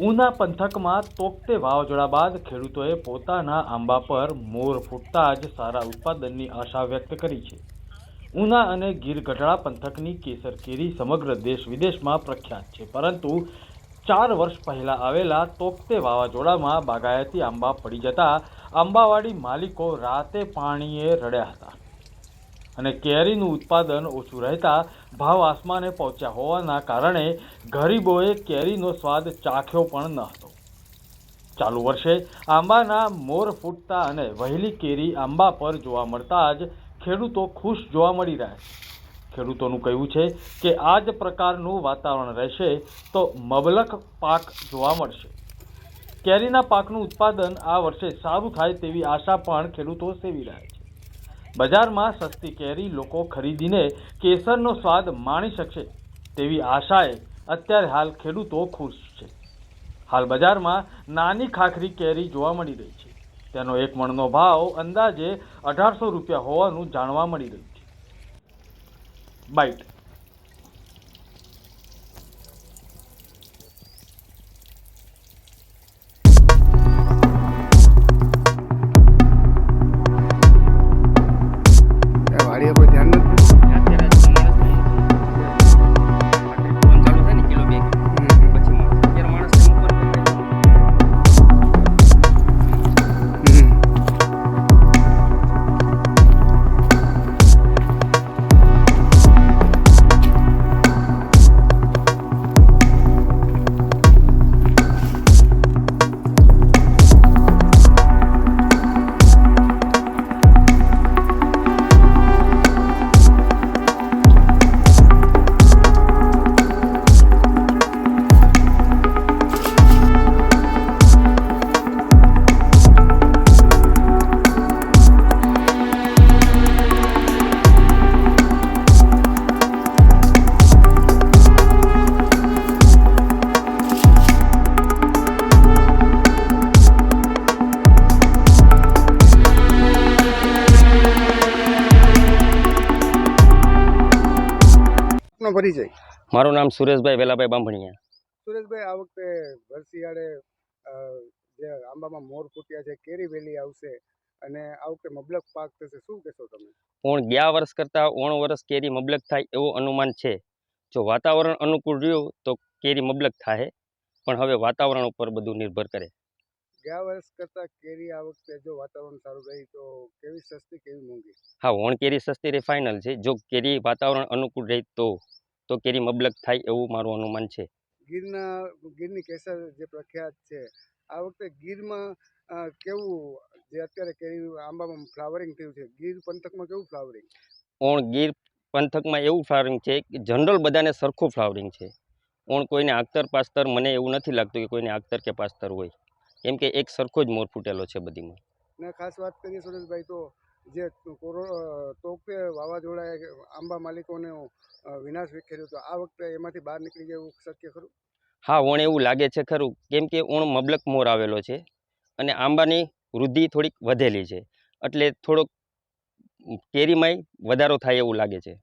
ઉના પંથકમાં તોકતે વાવાઝોડા બાદ ખેડૂતોએ પોતાના આંબા પર મોર ફૂટતા જ સારા ઉત્પાદનની આશા વ્યક્ત કરી છે. ઉના અને ગીર ગઢડા પંથકની કેસર કેરી સમગ્ર દેશ વિદેશમાં પ્રખ્યાત છે, પરંતુ ચાર વર્ષ પહેલાં આવેલા તોકતે વાવાઝોડામાં બાગાયતી આંબા પડી જતા આંબાવાડી માલિકો રાતે પાણીએ રડ્યા હતા. અને કેરીનું ઉત્પાદન ઓછું રહેતા ભાવ આસમાને પહોંચ્યા હોવાના કારણે ગરીબોએ કેરીનો સ્વાદ ચાખ્યો પણ ન હતો ચાલુ વર્ષે આંબાના મોર ફૂટતા અને વહેલી કેરી આંબા પર જોવા મળતા જ ખેડૂતો ખુશ જોવા મળી રહ્યા છે. ખેડૂતોનું કહેવું છે કે આ જ પ્રકારનું વાતાવરણ રહેશે તો મબલક પાક જોવા મળશે. કેરીના પાકનું ઉત્પાદન આ વર્ષે સારું થાય તેવી આશા પણ ખેડૂતો સેવી રહ્યા છે. બજારમાં સસ્તી કેરી લોકો ખરીદીને કેસરનો સ્વાદ માણી શકશે તેવી આશાએ અત્યારે હાલ ખેડૂતો ખુશ છે. હાલ બજારમાં નાની ખાખરી કેરી જોવા મળી રહી છે. તેનો એક મણનો ભાવ અંદાજે અઢારસો રૂપિયા હોવાનું જાણવા મળી રહ્યું છે. બાઈટ આપનો પરિચય મારું નામ સુરેશભાઈ વેલાભાઈ બાંભણિયા. સુરેશભાઈ આ વખતે વરસિયાળે જે આંબામાં મોર ફૂટ્યા છે કેરી વેલી આવશે અને આ વખતે મબલક પાક થશે. શું કહેશો તમે? ઓણ ગયા વર્ષ કરતાં ઓણ વર્ષ કેરી મબલક થાય એવું અનુમાન છે. જો વાતાવરણ અનુકૂળ રહ્યું તો કેરી મબલક થાય પણ હવે વાતાવરણ ઉપર બધું નિર્ભર કરે. ગયા વર્ષ કરતાં કેરી આ વખતે જો વાતાવરણ સારું રહી તો કેવી સસ્તી કેવી મોંઘી? હા ઓણ કેરી સસ્તી રે ફાઇનલ છે. જો કેરી વાતાવરણ અનુકૂળ રહે તો તો કેરી મબલક થાય એવું મારું અનુમાન છે. ગીરના ગીરની કેસર જે પ્રખ્યાત છે આ વખતે ગીરમાં કેવું જે અત્યારે કેરી આંબામાં ફ્લાવરિંગ થયું છે ગીર પંથકમાં કેવું ફ્લાવરિંગ? ઓણ ગીર પંથકમાં એવું ફ્લાવરિંગ છે કે જનરલ બધાને સરખું ફ્લાવરિંગ છે. ઓણ કોઈને આખતર પાસ્તર મને એવું નથી લાગતું કે કોઈને આખતર કે પાસ્તર હોય. કેમ કે એક સરખો જ મોર ફૂટેલો છે બધીમાં. ને ખાસ વાત કરીએ સુરેશભાઈ તો જે કોરો તોકે વાવાઝોડાએ આંબા માલિકોને વિનાશ વિખેર્યો તો આ વખતે એમાંથી બહાર નીકળી જાય એવું શક્ય ખરું? હા ઓણ એવું લાગે છે ખરું. કેમ કે ઓણ મબલક મોર આવેલો છે અને આંબાની વૃદ્ધિ થોડીક વધેલી છે. એટલે થોડોક કેરીમાંય વધારો થાય એવું લાગે છે.